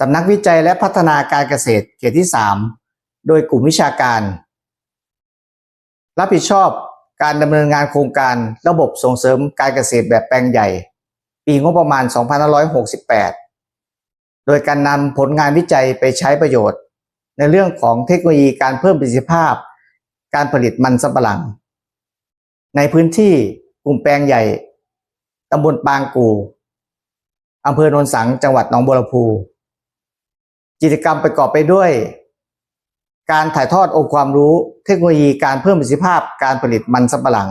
สำนักวิจัยและพัฒนาการเกษตรเขตที่ 3 โดยกลุ่มวิชาการ รับผิดชอบการดำเนินงานโครงการระบบส่งเสริมการเกษตรแบบแปลงใหญ่ ปีงบประมาณ 2568 โดยการนำผลงานวิจัยไปใช้ประโยชน์ ในเรื่องของเทคโนโลยีการเพิ่มประสิทธิภาพ การผลิตมันสำปะหลัง ในพื้นที่กลุ่มแปลงใหญ่ตำบลปางกูอำเภอโนนสังจังหวัดหนองบัวลำพู กิจกรรมประกอบไปด้วย การถ่ายทอดองค์ความรู้ เทคโนโลยีการเพิ่มประสิทธิภาพการผลิตมันสำปะหลัง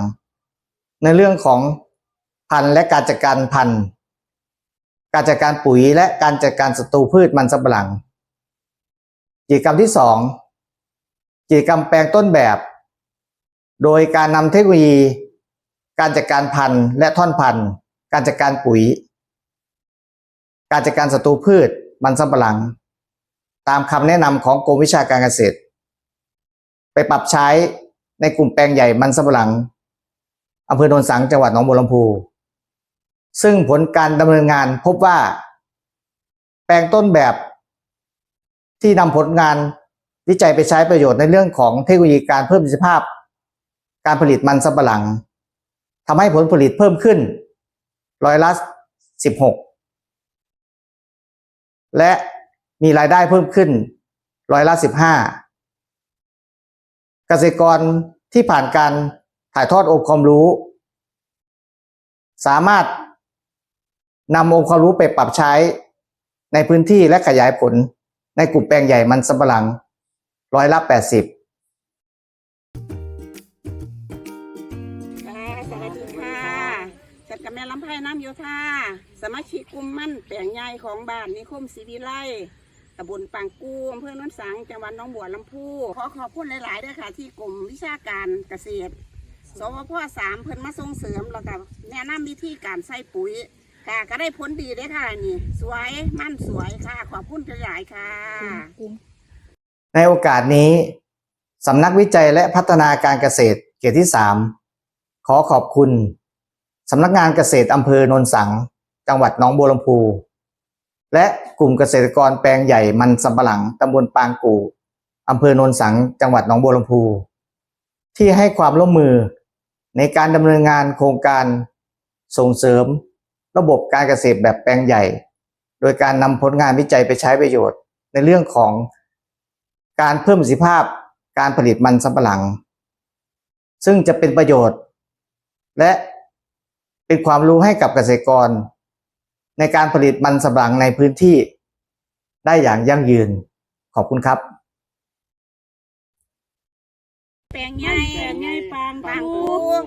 ในเรื่องของพันธุ์และการจัดการพันธุ์ การจัดการปุ๋ยและการจัดการศัตรูพืชมันสำปะหลัง กิจกรรมที่สองกิจกรรมแปลงต้นแบบ โดยการนำเทคโนโลยี การจัดการพันธุ์และท่อนพันธุ์ การจัดการปุ๋ย การจัดการศัตรูพืชมันสำปะหลัง ตามคำแนะนำของกรมวิชาการเกษตร ไปปรับใช้ในกลุ่มแปลงใหญ่มันสำปะหลังอำเภอโนนสังจังหวัดหนองบัวลำพูซึ่งผลการดำเนินงานพบว่า แปลงต้นแบบที่นำผลงานวิจัยไปใช้ประโยชน์ในเรื่องของเทคโนโลยีการเพิ่มประสิทธิภาพ การผลิตมันสำปะหลังทำให้ผลผลิตเพิ่มขึ้นร้อยละสิบหกและ มีรายได้เพิ่มขึ้นร้อยละสิบห้าเกษตรกรที่ผ่านการถ่ายทอดองค์ความรู้ สามารถนำองค์ความรู้ไปปรับใช้ในพื้นที่และขยายผลในกลุ่มแปลงใหญ่มันสำปะหลังร้อยละแปดสิบสวัสดีค่ะจัดกับแม่ลำไพ่น้ำโยธาสมาชิกกลุ่มมั่นแปลงใหญ่ของบ้านนิคมศรีวิไล ตำบลปางกูอำเภอโนนสัง จังหวัดหน้องบัวลำพู ขอขอบคุณหลายๆด้วยค่ะ ที่กลุ่มวิชาการเกษตร สวพสามเพิ่นมาส่งเสริมแล้วก็แนะนำวิธีการใส่ปุ๋ย ค่ะก็ได้ผลดีเด้ค่ะนี่ สวยมั่นสวยค่ะ ขอบคุณหลายๆค่ะ ในโอกาสนี้สำนักวิจัยและพัฒนาการเกษตรเขตที่ 3 ขอขอบคุณสำนักงานเกษตรอำเภอโนนสัง จังหวัดหนองบัวลำพู และกลุ่มเกษตรกรแปลงใหญ่มันสำปะหลังตำบลปางกู่อำเภอโนนสังจังหวัดหนองบัวลำพูที่ให้ความร่วมมือในการดำเนินงานโครงการส่งเสริม ระบบการเกษตรแบบแปลงใหญ่ โดยการนำผลงานวิจัยไปใช้ประโยชน์ ในเรื่องของการเพิ่มประสิทธิภาพการผลิตมันสำปะหลัง ซึ่งจะเป็นประโยชน์ และเป็นความรู้ให้กับเกษตรกร ในการผลิตมันสำปะหลังในพื้นที่ได้อย่างยั่งยืน ขอบคุณครับ แปลงใหญ่แปลงใหญ่ปางปางกูกู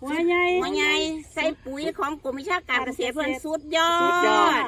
หัวใหญ่หัวใหญ่ใส่ปุ๋ยของกรมวิชาการเกษตรเพื่อนสุดยอสุดยอดด